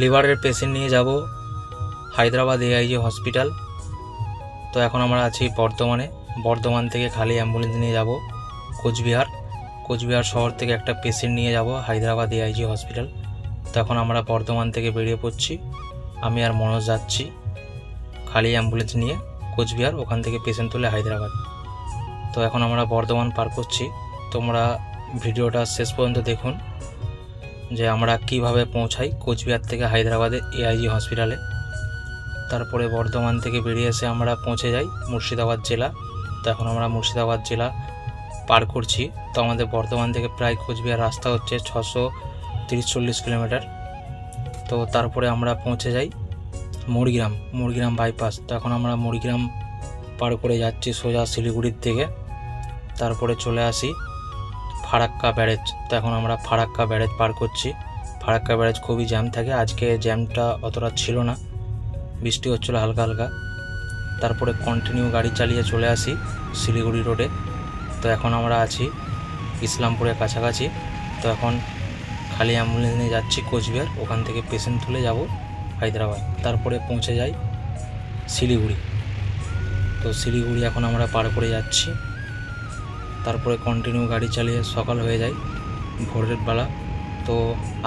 লিভারের পেশেন্ট নিয়ে যাব। হায়দ্রাবাদ এআইজি হসপিটাল তো এখন আমরা আছি বর্ধমানে। বর্ধমান থেকে খালি অ্যাম্বুলেন্স নিয়ে যাব, কোচবিহার। কোচবিহার শহর থেকে একটা পেশেন্ট নিয়ে যাব, হায়দ্রাবাদ এআইজি হসপিটাল তো এখন আমরা বর্ধমান থেকে বেরিয়ে পড়ছি। আমি আর মনোজ যাচ্ছি খালি অ্যাম্বুলেন্স নিয়ে কোচবিহার, ওখান থেকে পেশেন্ট তুলে হায়দ্রাবাদ। তো এখন আমরা বর্ধমান পার করছি। তোমরা ভিডিওটা শেষ পর্যন্ত দেখুন। যে আমরা কীভাবে পৌঁছাই কোচবিহার থেকে হায়দ্রাবাদে এআইজি হসপিটালে। তারপরে বর্ধমান থেকে বেরিয়ে এসে আমরা পৌঁছে যাই মুর্শিদাবাদ জেলা। তো এখন আমরা মুর্শিদাবাদ জেলা পার করছি। তো আমাদের বর্ধমান থেকে প্রায় কোচবিহার রাস্তা হচ্ছে ছশো তিরিশ চল্লিশ কিলোমিটার। তো তারপরে আমরা পৌঁছে যাই মুড়িগ্রাম মুড়িগ্রাম বাইপাস। তো এখন আমরা মুড়িগ্রাম পার করে যাচ্ছি সোজা শিলিগুড়ির থেকে তারপরে চলে আসি ফারাক্কা ব্যারেজ। তো এখন আমরা ফারাক্কা ব্যারেজ পার করছি। ফারাক্কা ব্যারেজ খুবই জ্যাম থাকে। আজকে জ্যামটা অতটা ছিল না। বৃষ্টি হচ্ছিল হালকা হালকা। তারপরে কন্টিনিউ গাড়ি চালিয়ে চলে আসি শিলিগুড়ি রোডে তো এখন আমরা আছি ইসলামপুরের কাছাকাছি। তো এখন খালি অ্যাম্বুলেন্স নিয়ে যাচ্ছি কোচবিহার। ওখান থেকে পেশেন্ট তুলে যাব হায়দ্রাবাদ। তারপরে পৌঁছে যাই শিলিগুড়ি। তো শিলিগুড়ি এখন আমরা পার করে যাচ্ছি। তারপরে কন্টিনিউ গাড়ি চালিয়ে সকাল হয়ে যায় ভোরের বেলা। তো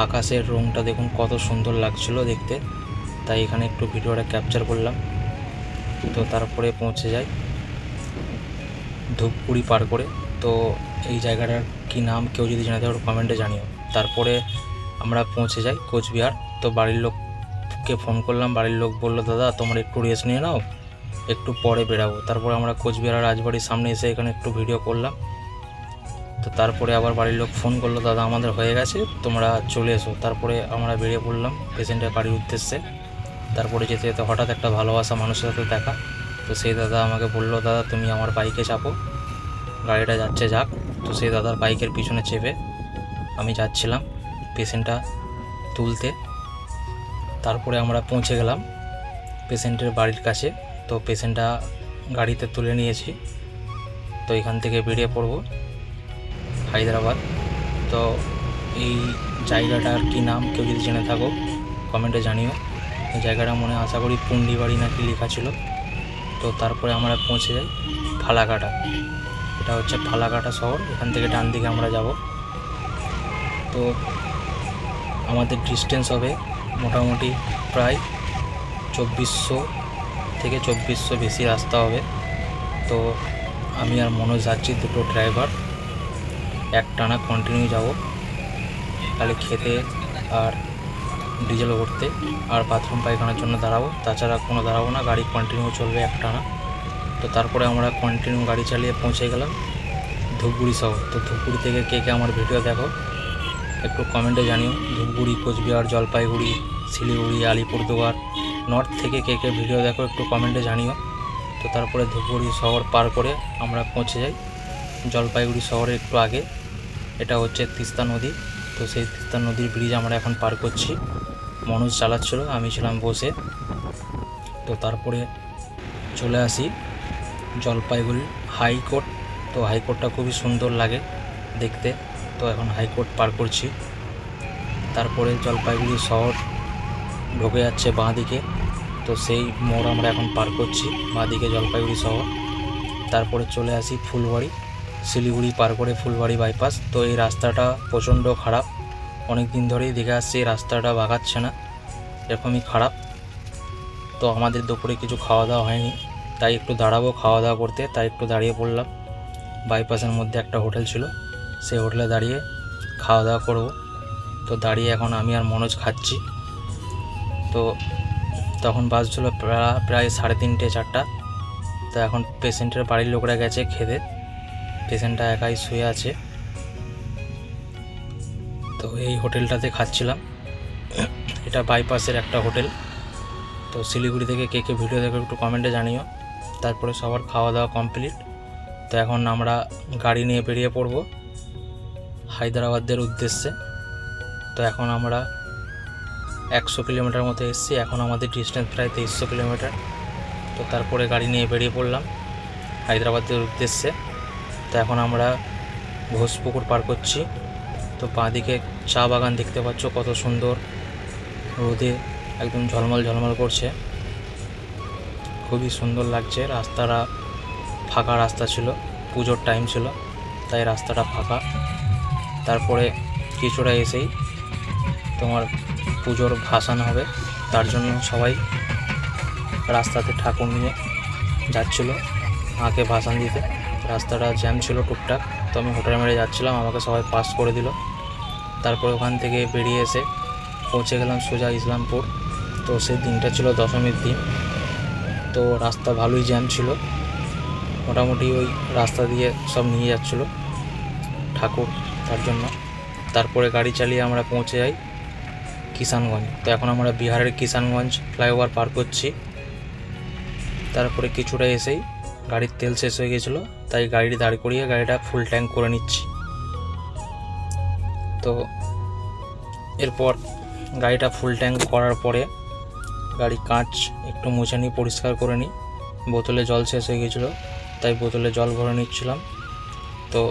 আকাশের রংটা দেখুন কত সুন্দর লাগছিল দেখতে। তাই এখানে একটু ভিডিওটা ক্যাপচার করলাম। তো তারপরে পৌঁছে যাই ধূপগুড়ি পার করে। তো এই জায়গাটার কি নাম কেউ যদি জানাতে পারো কমেন্টে জানিও। তারপরে আমরা পৌঁছে যাই কোচবিহার। তো বাড়ির লোককে ফোন করলাম। বাড়ির লোক বলল, দাদা, তোমরা একটু রেস্ট নিয়ে নাও। একটু পরে বেরাবো। তারপরে আমরা কোচবিহার রাজবাড়ির সামনে এসে এখানে একটু ভিডিও করলাম। তো তারপরে আবার বাড়ির লোক ফোন করল, দাদা, আমাদের হয়ে গেছে, তোমরা চলে এসো। তারপরে আমরা বেরিয়ে পড়লাম পেশেন্টের বাড়ির উদ্দেশ্যে। তারপরে যেতে যেতে হঠাৎ একটা ভালোবাসা মানুষের সাথে দেখা। তো সেই দাদা আমাকে বলল, দাদা, তুমি আমার বাইকে চাপো, গাড়িটা যাচ্ছে যাক। তো সেই দাদার বাইকের পিছনে চেপে আমি যাচ্ছিলাম পেশেন্টটা তুলতে। তারপরে আমরা পৌঁছে গেলাম পেশেন্টের বাড়ির কাছে। তো পেশেন্টটা গাড়িতে তুলে নিয়েছি। তো এখান থেকে বেরিয়ে পড়ব হায়দ্রাবাদ। তো এই জায়গাটার কি নাম কেউ যদি জেনে থাকো কমেন্টে জানিও। এই জায়গাটা মনে আশা করি পুন্ডি বাড়ি নাকি লেখা ছিল। তো তারপরে আমরা পৌঁছে যাই ফালাকাটা। এটা হচ্ছে ফালাকাটা শহর, এখান থেকে ডান দিকে আমরা যাব। তো আমাদের ডিস্টেন্স হবে মোটামুটি প্রায় চব্বিশশো থেকে চব্বিশশো বেশি রাস্তা হবে। তো আমি আর মনোজ যাচ্ছি দুটো ড্রাইভার এক টানা কন্টিনিউ যাব। খালি খেতে আর ডিজেল ভরতে। আর বাথরুম পায়খানার জন্য দাঁড়াবো। তাছাড়া কোনো দাঁড়াবো না। গাড়ি কন্টিনিউ চলবে এক টানা তো তারপরে আমরা কন্টিনিউ গাড়ি চালিয়ে পৌঁছে গেলাম ধূপগুড়ি শহর। তো ধূপগুড়ি থেকে কে কে আমার ভিডিও দেখো, একটু কমেন্টে জানিও। ধূপগুড়ি, কোচবিহার, জলপাইগুড়ি, শিলিগুড়ি, আলিপুরদুয়ার নর্থ থেকে কে কে ভিডিও দেখো, একটু কমেন্টে জানিও। তো তারপরে ধূপগুড়ি শহর পার করে আমরা পৌঁছে যাই। জলপাইগুড়ি শহরের একটু আগে। এটা হচ্ছে তিস্তা নদী। তো সেই তিস্তা নদীর ব্রিজ আমরা এখন পার করছি। মনোজ চালাচ্ছিল, আমি ছিলাম বসে। তো তারপরে চলে আসি জলপাইগুড়ি হাইকোর্ট তো হাইকোর্টটা খুবই সুন্দর লাগে দেখতে। তো এখন হাইকোর্ট পার করছি। তারপরে জলপাইগুড়ি শহর ঢুকে যাচ্ছে বাঁ দিকে তো সেই মোড় আমরা এখন পার করছি বাঁ দিকে জলপাইগুড়ি শহর। তারপরে চলে আসি ফুলবাড়ি, শিলিগুড়ি পার করে ফুলবাড়ি বাইপাস তো এই রাস্তাটা প্রচণ্ড খারাপ। অনেক দিন ধরেই দেখে আসছি এই রাস্তাটা বাগাচ্ছে না, এরকমই খারাপ। তো আমাদের দুপুরে কিছু খাওয়া দাওয়া হয়নি, তাই একটু দাঁড়াবো খাওয়া দাওয়া করতে, তাই একটু দাঁড়িয়ে পড়লাম। বাইপাসের মধ্যে একটা হোটেল ছিল, সেই হোটেলে দাঁড়িয়ে খাওয়া দাওয়া করব। তো দাঁড়িয়ে এখন আমি আর মনোজ খাচ্ছি। তো তখন বাজছিল প্রা- প্রায় সাড়ে তিনটে, চারটা। তো এখন পেশেন্টের বাড়ির লোকরা গেছে খেতে। পেশেন্টটা একাই শুয়ে আছে। তো এই হোটেলটাতে খাচ্ছিলাম। এটা বাইপাসের একটা হোটেল। তো শিলিগুড়ি থেকে কে কে ভিডিও দেখে একটু কমেন্টে জানিও। তারপরে সবার খাওয়া দাওয়া কমপ্লিট। তো এখন আমরা গাড়ি নিয়ে বেরিয়ে পড়ব। হায়দ্রাবাদের উদ্দেশ্যে। তো এখন আমরা একশো কিলোমিটার মতো এসেছি। এখন আমাদের ডিস্টেন্স প্রায় তেইশশো কিলোমিটার। তো তারপরে গাড়ি নিয়ে বেরিয়ে পড়লাম হায়দ্রাবাদের উদ্দেশ্যে। তো এখন আমরা ঘোষপুকুর পার করছি। তো বাঁদিকে চা বাগান দেখতে পাচ্ছ, কত সুন্দর রোদে একদম ঝলমল ঝলমল করছে। খুবই সুন্দর লাগছে। রাস্তাটা ফাঁকা রাস্তা ছিল, পুজোর টাইম ছিল, তাই রাস্তাটা ফাঁকা। তারপরে কিছুটা এসেই তোমার পুজোর ভাসান হবে। তার জন্য সবাই রাস্তাতে ঠাকুর নিয়ে যাচ্ছিল, মাকে ভাসান দিতে। রাস্তাটা জ্যাম ছিল টুকটাক, তো আমি হোটেল মেরে যাচ্ছিলাম, আমাকে সবাই পাস করে দিল। তারপরে ওখান থেকে বেরিয়ে এসে পৌঁছে গেলাম সোজা ইসলামপুর। তো সেই দিনটা ছিল দশমীর দিন। তো রাস্তা ভালোই জ্যাম ছিল। মোটামুটি ওই রাস্তা দিয়ে সব নিয়ে যাচ্ছিল ঠাকুর তার জন্য। তারপরে গাড়ি চালিয়ে আমরা পৌঁছে যাই। কিষানগঞ্জ। তো এখন আমরা বিহারের কিষানগঞ্জ ফ্লাইওভার পার করছি। তারপরে কিছুটা এসেই গাড়ির তেল শেষ হয়ে গেছিল, তাই গাড়ি দাঁড় করিয়ে গাড়িটা ফুল ট্যাঙ্ক করে নিচ্ছি। তো এরপর গাড়িটা ফুল ট্যাঙ্ক করার পরে গাড়ি কাঁচ একটু মুছে নিই, পরিষ্কার করে নিই। বোতলে জল শেষ হয়ে গেছিল, তাই বোতলে জল ভরে নিচ্ছিলাম। তো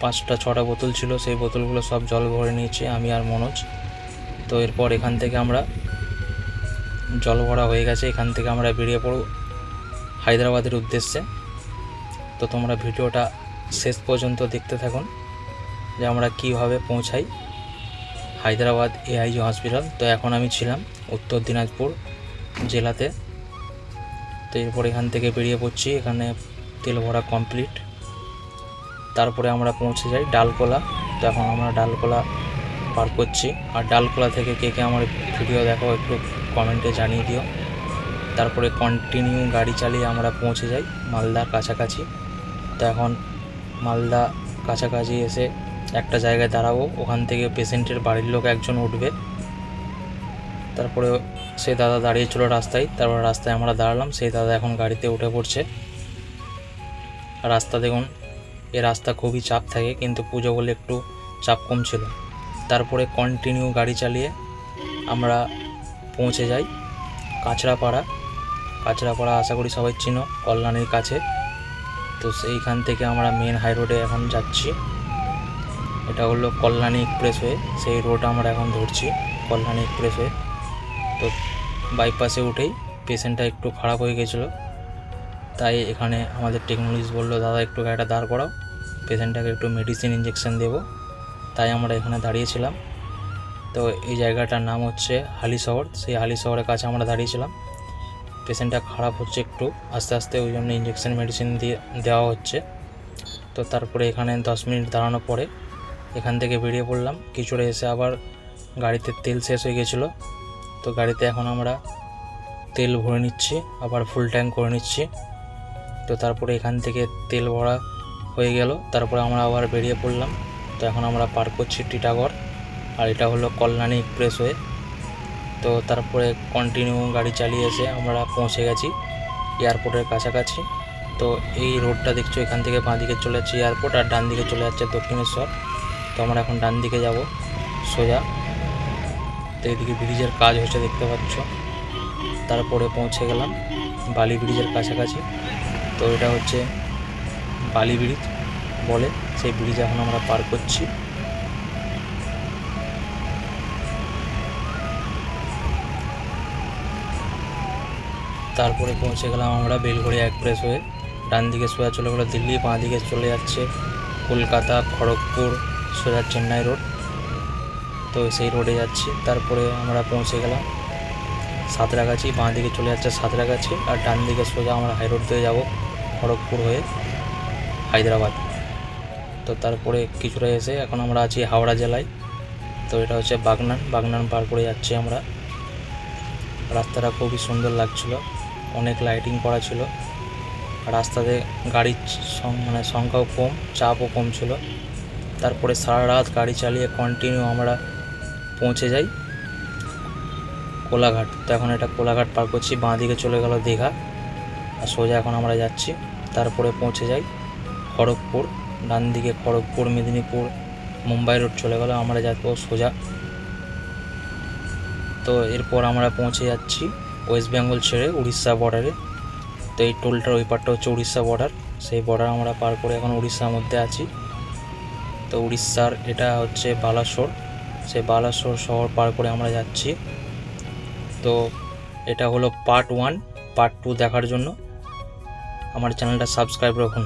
পাঁচটা, ছটা বোতল ছিল, সেই বোতলগুলো সব জল ভরে নিয়েছি আমি আর মনোজ। তো এরপর এখান থেকে আমরা জল ভরা হয়ে গেছে। এখান থেকে আমরা বেরিয়ে পড়ব হায়দ্রাবাদের উদ্দেশ্যে। তো তোমরা ভিডিওটা শেষ পর্যন্ত দেখতে থাকুন যে আমরা কীভাবে পৌঁছাই হায়দ্রাবাদ এআইজি হসপিটাল। তো এখন আমি ছিলাম উত্তর দিনাজপুর জেলাতে। তো এরপর এখান থেকে বেরিয়ে পড়ছি। এখানে তেল ভরা কমপ্লিট তারপরে আমরা পৌঁছে যাই ডালকোলা। তো এখন আমরা ডালকোলা পার করছি। আর ডালকোলা থেকে কে কে আমার ভিডিও দেখো একটু কমেন্টে জানিয়ে দিও। তারপরে কন্টিনিউ গাড়ি চালিয়ে আমরা পৌঁছে যাই মালদার কাছাকাছি। তো এখন মালদা কাছাকাছি এসে একটা জায়গায় দাঁড়াবো। ওখান থেকে পেশেন্টের বাড়ির লোক একজন উঠবে। তারপরে সে দাদা দাঁড়িয়েছিল রাস্তায়, তারপর রাস্তায় আমরা দাঁড়ালাম। সেই দাদা এখন গাড়িতে উঠে পড়ছে। রাস্তা দেখুন, এ রাস্তা খুবই চাপ থাকে, কিন্তু পুজো বলে একটু চাপ কম ছিল। তারপরে কন্টিনিউ গাড়ি চালিয়ে আমরা পৌঁছে যাই কাঁচরাপাড়া। কাঁচরাপাড়া আশা করি সবাই চিনো, কল্যাণীর কাছে। তো সেইখান থেকে আমরা মেন হাই রোডে এখন যাচ্ছি। এটা হলো কল্যাণী এক্সপ্রেসওয়ে সেই রোড আমরা এখন ধরছি কল্যাণী এক্সপ্রেসওয়ে তো বাইপাসে উঠেই পেশেন্টটা একটু খারাপ হয়ে গেছিল। তাই এখানে আমাদের টেকনোলজিস্ট বলল, দাদা, একটু গাড়িটা দাঁড় করাও। পেশেন্টটাকে একটু মেডিসিন ইঞ্জেকশন দেবো। তাই আমরা এখানে দাঁড়িয়েছিলাম। তো এই জায়গাটার নাম হচ্ছে হালি শহর সেই হালি শহরের কাছে আমরা দাঁড়িয়েছিলাম। পেশেন্টটা খারাপ হচ্ছে একটু, আস্তে আস্তে ওই জন্য ইঞ্জেকশন মেডিসিন দিয়ে দেওয়া হচ্ছে। তো তারপরে এখানে দশ মিনিট দাঁড়ানোর পরে এখান থেকে বেরিয়ে পড়লাম। কিছুটা এসে আবার গাড়িতে তেল শেষ হয়ে গেছিল। তো গাড়িতে এখন আমরা তেল ভরে নিচ্ছি, আবার ফুল ট্যাঙ্ক করে নিচ্ছি। তো তারপরে এখান থেকে তেল ভরা হয়ে গেল। তারপরে আমরা আবার বেরিয়ে পড়লাম। তো এখন আমরা পার করছি টিটাগড়, আর এটা হলো কল্যাণী এক্সপ্রেসওয়ে। তো তারপরে কন্টিনিউ গাড়ি চালিয়ে এসে আমরা পৌঁছে গেছি এয়ারপোর্টের কাছাকাছি। তো এই রোডটা দেখছ, এখান থেকে বাঁ দিকে চলে যাচ্ছে এয়ারপোর্ট আর ডান দিকে চলে যাচ্ছে দক্ষিণেশ্বর। তো আমরা এখন ডান দিকে যাব, সোজা। তো এদিকে ব্রিজের কাজ হচ্ছে দেখতে পাচ্ছ। তারপরে পৌঁছে গেলাম বালি ব্রিজের কাছাকাছি। তো এটা হচ্ছে বালি ব্রিজ বলে, সেই ব্রিজ এখন আমরা পার করছি। তারপরে পৌঁছে গেলাম আমরা বেলঘড়িয়া এক্সপ্রেস হয়ে ডান দিকে সোজা চলে গেলো দিল্লি, বাঁ দিকে চলে যাচ্ছে কলকাতা, খড়গপুর, সোজা চেন্নাই রোড। তো সেই রোডে যাচ্ছি। তারপরে আমরা পৌঁছে গেলাম সাঁতরাগাছি, বাঁ দিকে চলে যাচ্ছে সাঁতরাগাছি, আর ডান দিকে সোজা আমরা হাই রোড দিয়ে যাব খড়গপুর হয়ে হায়দ্রাবাদ। তো তারপরে কিছুটা এসে এখন আমরা আছি হাওড়া জেলায়। তো এটা হচ্ছে বাগনান। বাগনান পার করে যাচ্ছি আমরা। রাস্তাটা খুবই সুন্দর লাগছিল। অনেক লাইটিং করা ছিল। রাস্তাতে গাড়ির মানে সংখ্যাও কম, চাপও কম ছিল। তারপরে সারা রাত গাড়ি চালিয়ে কন্টিনিউ আমরা পৌঁছে যাই কোলাঘাট। তো এখন এটা কোলাঘাট পার করছি। বাঁ দিকে চলে গেল দীঘা। আর সোজা এখন আমরা যাচ্ছি। তারপরে পৌঁছে যাই খড়গপুর। ডান দিকে খড়গপুর, মেদিনীপুর, মুম্বাই রোড চলে গেল। আমরা যাব সোজা। তো এরপর আমরা পৌঁছে যাচ্ছি ওয়েস্ট বেঙ্গল ছেড়ে উড়িষ্যা বর্ডারে তো এই টোলটার ওই পারটা হচ্ছে উড়িষ্যা বর্ডার সেই বর্ডার আমরা পার করে এখন উড়িষ্যার মধ্যে আছি। তো উড়িষ্যার এটা হচ্ছে বালাসোর। সেই বালাসোর শহর পার করে আমরা যাচ্ছি। তো এটা হলো পার্ট ওয়ান পার্ট টু দেখার জন্য। আমার চ্যানেলটা সাবস্ক্রাইব রাখুন।